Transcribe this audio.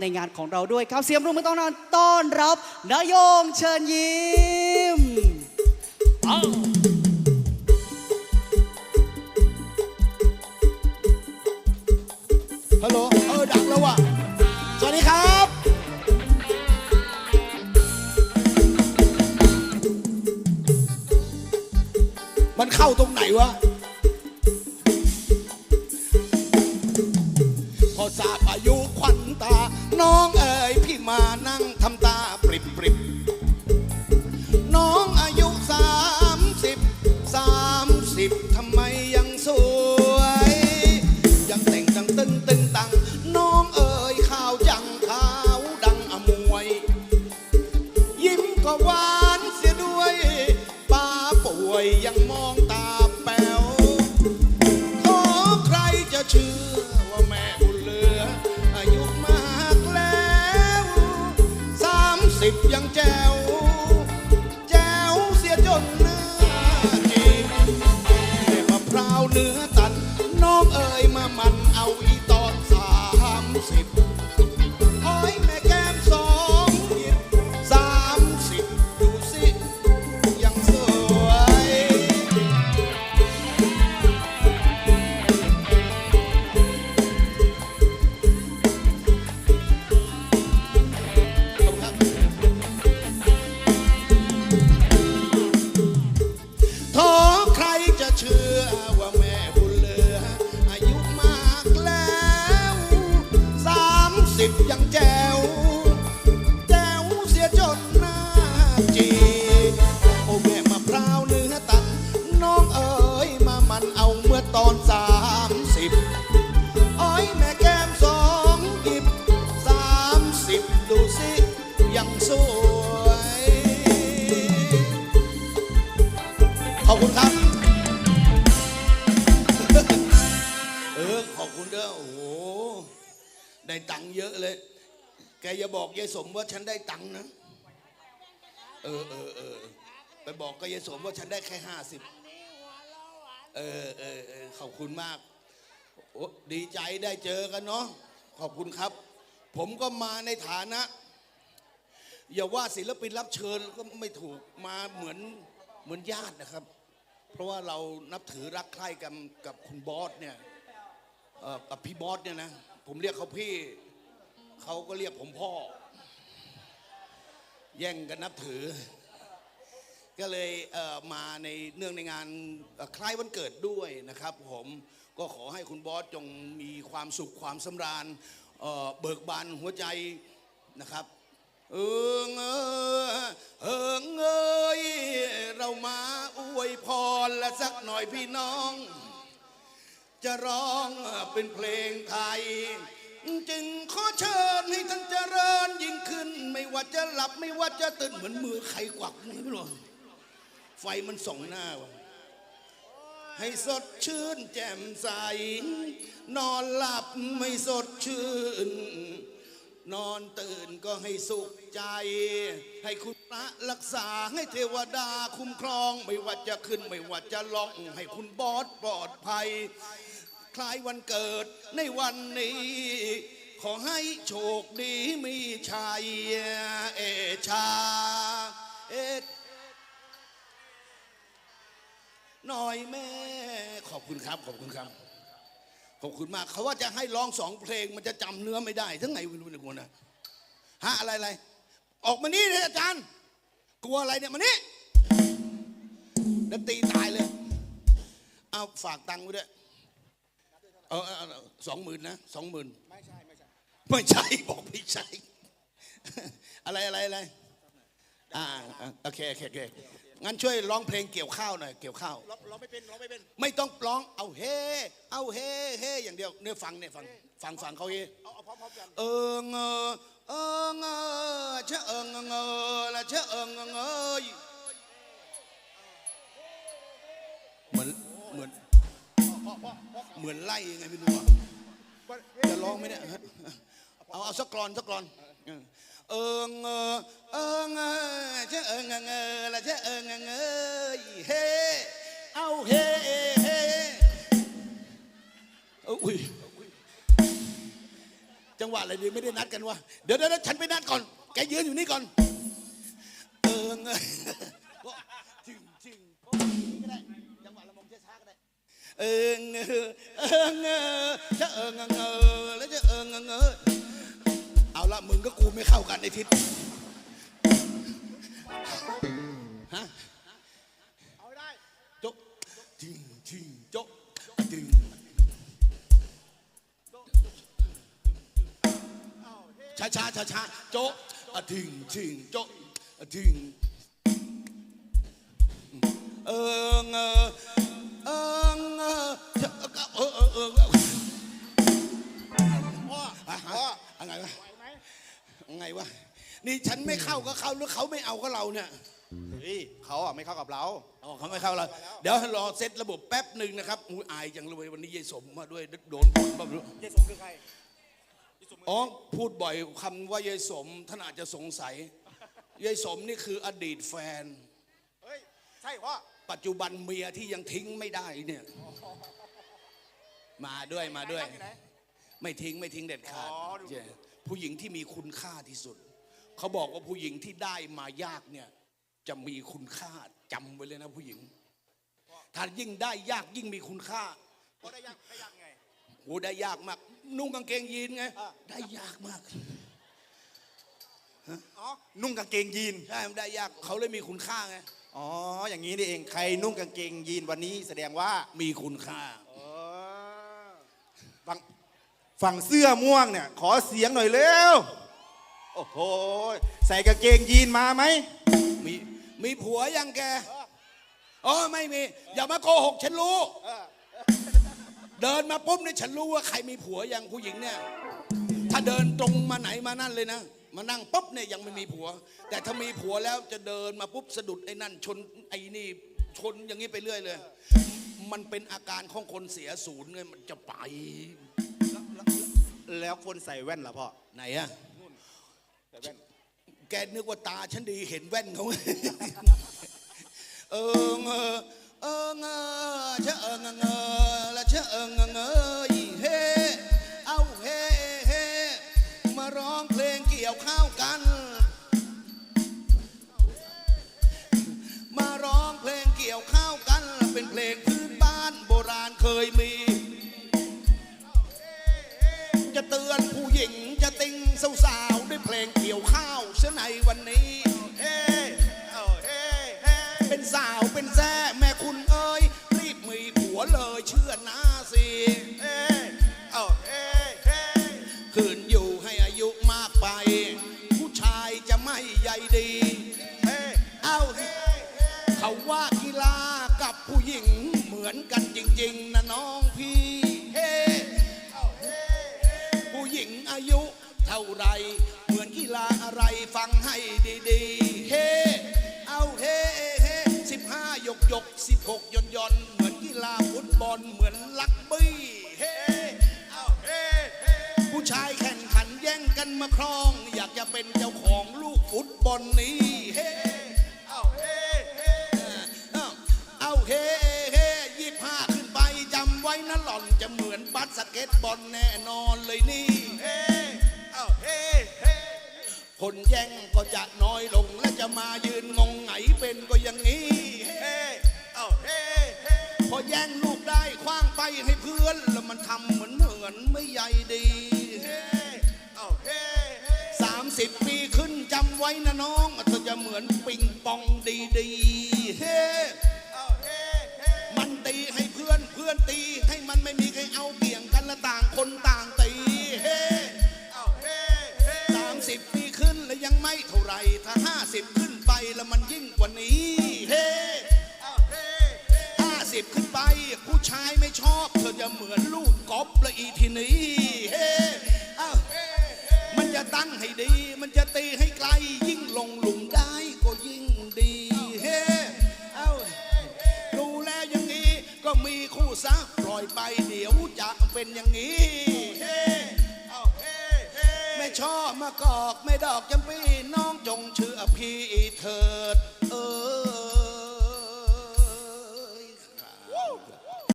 ในงานของเราด้วยครับเสียงปรบมือต้อนรับต้อนรับนายงเชิญยิ้มฮัลโหลเออดังแล้วว่ะสวัสดีครับ มันเข้าตรงไหนวะ ค คุณเด้อโอ้โหได้ตังค์เยอะเลย แกอย่าบอกยายสมว่าฉันได้ตังค์นะ เออเออเออไปบอกกับยายสมว่าฉันได้แค่ห้าสิบเออเออเออขอบคุณมากโอ้ดีใจได้เจอกันเนาะขอบคุณครับ ผมก็มาในฐานะ อย่าว่าศิลปินรับเชิญก็ไม่ถูกมาเหมือนเหมือนญาตินะครับ เพราะว่าเรานับถือรักใคร่กันกับคุณบอสเนี่ย เอ่อกับพี่บอสเนี่ยนะ ผมเรียกเขาพี่ เขาก็เรียกผมพ่อ แย่งกันนับถือ ก็เลยเอ่อมาในเนื่องในงานเอ่อคล้ายวันเกิดด้วยนะครับ ผมก็ขอให้คุณบอสจงมีความสุขความสำราญเอ่อเบิกบานหัวใจนะครับ เอิงเออเอิงเอยเรามาอวยพรและสักหน่อยพี่น้อง จะร้องเป็นเพลงไทย จึงขอเชิญให้ท่านเจริญยิ่งขึ้น ไม่ว่าจะหลับไม่ว่าจะตื่นเหมือนมือใครกวักไม่รู้ไฟมันส่องหน้าวะให้สดชื่นแจ่มใส นอนหลับไม่สดชื่น นอนตื่นก็ให้สุขใจ ให้คุณพระรักษาให้เทวดาคุ้มครอง ไม่ว่าจะขึ้นไม่ว่าจะลงให้คุณบอสปลอดภัย คล้ายวันเกิดในวันนี้ ขอให้โชคดีมีชัยเอชา เอหน่อยแม่ ขอบคุณครับ ขอบคุณครับ ขอบคุณมาก เขาว่าจะให้ร้องสองเพลงมันจะจำเนื้อไม่ได้ ทั้งไงไม่รู้นี่ยคนนะฮะอะไรอะไรออกมานี่เลยอาจารย์ กลัวอะไรเนี่ยมานี่แล้วตีตายเลย เอาฝากตังค์ไว้ด้วย เออสองหมื่นนะสองหมื่นไม่ใช่ ไม่ใช่ ไม่ใช่ บอกไม่ใช่ อะไรอะไรอะไรอ่าอ่าโอเคโอเคโอเคงั้นช่วยร้องเพลงเกี่ยวข้าวหน่อยเกี่ยวข้าวร้องร้องไม่เป็นร้องไม่เป็นไม่ต้องร้องเอาเฮเอาเฮเฮอย่างเดียวเนี่ยฟังเนี่ยฟังฟังฟังเขาเฮเอาเอาพร้อมๆกันเอิงเออเอิงเออเชะเอิงเออละเชะเอิงเอยเหมือนเหมือน เหมือนไล่ยังไงไม่รู้อะจะร้องไหมเนี่ยฮะเอาเอาสักกรอนสักกรอนเอิงเออเอิงเออเชะเอิงเออละเชะเอิงเอยเฮเอาเฮเฮเอ้ยจังหวะอะไรดีไม่ได้นัดกันวะเดี๋ยวเดี๋ยวเดี๋ยวฉันไปนัดก่อนแกยืนอยู่นี่ก่อนเออเง เออเงอเออเงอจะเออเงอเงอแล้วจะเออเงอเงอเอาละมึงก็กูไม่เข้ากันในทิศฮะเอาได้โจ๊ะจริงจริงโจ๊ะจริงช้าช้าช้าช้าโจ๊ะถึงถึงโจ๊ะอะถึง ฉันไม่เข้าก็เขาหรือเขาไม่เอาก็เราเนี่ยเฮ้ยเขาอะไม่เข้ากับเรา อ๋อเขาไม่เข้าแล้วเดี๋ยวรอเซตระบบแป๊บหนึ่งนะครับอุ้ยอายจังเลยวันนี้ยายสมมาด้วยโดนบ่นบ้างไม่รู้เยสมคือใครเยสมอ๋อพูดบ่อยคำว่ายายสมท่านอาจจะสงสัยยายสมนี่คืออดีตแฟน เฮ้ย ใช่พ่อปัจจุบันเมียที่ยังทิ้งไม่ได้เนี่ย มาด้วยมาด้วยไหนไม่ทิ้งไม่ทิ้งเด็ดขาดอ๋อดูใช่ผู้หญิงที่มีคุณค่าที่สุด เขาบอกว่าผู้หญิงที่ได้มายากเนี่ยจะมีคุณค่าจำไว้เลยนะผู้หญิงถ้ายิ่งได้ยากยิ่งมีคุณค่าพ่อได้ยังได้ยังไงโอ้ได้ยากมาก นุ่งกางเกงยีนไงอะได้ยากมากอ๋อนุ่งกางเกงยีนใช่มันได้ยากเขาเลยมีคุณค่าไงอ๋ออย่างนี้นี่เองใครนุ่งกางเกงยีนวันนี้แสดงว่ามีคุณค่าอ๋อฝั่งฝั่งเสื้อม่วงเนี่ย ขอเสียงหน่อยเร็ว โอ้โห ใส่กางเกงยีนมาไหม มีมีผัวยังแกอ๋อไม่มี อย่ามาโกหกฉันรู้ เดินมาปุ๊บเนี่ยฉันรู้ว่าใครมีผัวยังผู้หญิงเนี่ย ถ้าเดินตรงมาไหนมานั่นเลยนะ มานั่งปุ๊บเนี่ยยังไม่มีผัว แต่ถ้ามีผัวแล้วจะเดินมาปุ๊บสะดุดไอ้นั่นชนไอ้นี่ชนอย่างนี้ไปเรื่อยเลย มันเป็นอาการของคนเสียศูนย์ไงมันจะไป แล้วคนใส่แว่นล่ะพ่อไหนอะ ใส่แว่นแกนึกว่าตาฉันดีเห็นแว่นเขาเออเงอเออเงอเชะเออเงอเงอและเชะเออเงอเงยเฮเอาเฮเฮมาร้องเพลงเกี่ยวข้าวกัน มาร้องเพลงเกี่ยวข้าวกัน เป็นเพลงพื้นบ้านโบราณเคยมี จะเตือนผู้หญิงจะติงสาว วันนี้เฮ้เอาเฮ้เฮ้เป็นสาวเป็นแซ่แม่คุณเอ้ยรีบมีผัวเลยเชื่อนาสิเฮ้เอาเฮ้เฮ้คืนอยู่ให้อายุมากไป ผู้ชายจะไม่ใยดีเฮ้เอ้าเขาว่ากีฬากับผู้หญิงเหมือนกันจริง ๆนะน้องพี่เฮ้ผู้หญิงอายุเท่าไร มือนกีฬาอะไรฟังให้ดีๆ เฮ เอาเฮเฮสิบห้ายกยกสิบหกยนยนเหมือนกีฬาฟุตบอลเหมือนลักบี้เฮ เอาเฮเฮผู้ชายแข่งขันแย่งกันมาครอง อยากจะเป็นเจ้าของลูกฟุตบอลนี้ เฮ เอาเฮเฮเอาเอาเฮเฮยี่ห้าขึ้นไปจำไว้นะหล่อนจะเหมือนบัสเก็ตบอลแน่นอนเลยนี่เฮ้เอาเฮ้เฮ้ คนแย่งก็จะน้อยลงและจะมายืนงงไงเป็นก็อย่างนี้เฮ้เอาเฮ้เฮ้พอแย่งลูกได้คว้างไปให้เพื่อน แล้วมันทำเหมือนเหมือนไม่ใยดีเฮ้เอาเฮ้เฮ้สามสิบปีขึ้นจำไว้นะน้องเธอจะเหมือนปิงปองดีๆเฮ้เอาเฮ้เฮ้มันตีให้เพื่อนเพื่อนตีให้มันไม่มีใครเอาเกี่ยงกันและต่างคนต่าง ถ้าห้าสิบขึ้นไปแล้วมันยิ่งกว่านี้ เฮ้าเฮห้าสิบขึ้นไป ผู้ชายไม่ชอบเธอจะเหมือนลูกกบละอีทีนี้ เฮ้อ้ามันจะตั้งให้ดี มันจะตีให้ไกล ยิ่งลงหลุมได้ก็ยิ่งดี เฮ้เอ้าดูแลอย่างนี้ ก็มีคู่ซะปล่อยไปเดี๋ยวจะเป็นอย่างนี้ เฮ้ ชอบมากอกไม่ดอกจำปีน้องจงเชื่อพี่เถิด เออ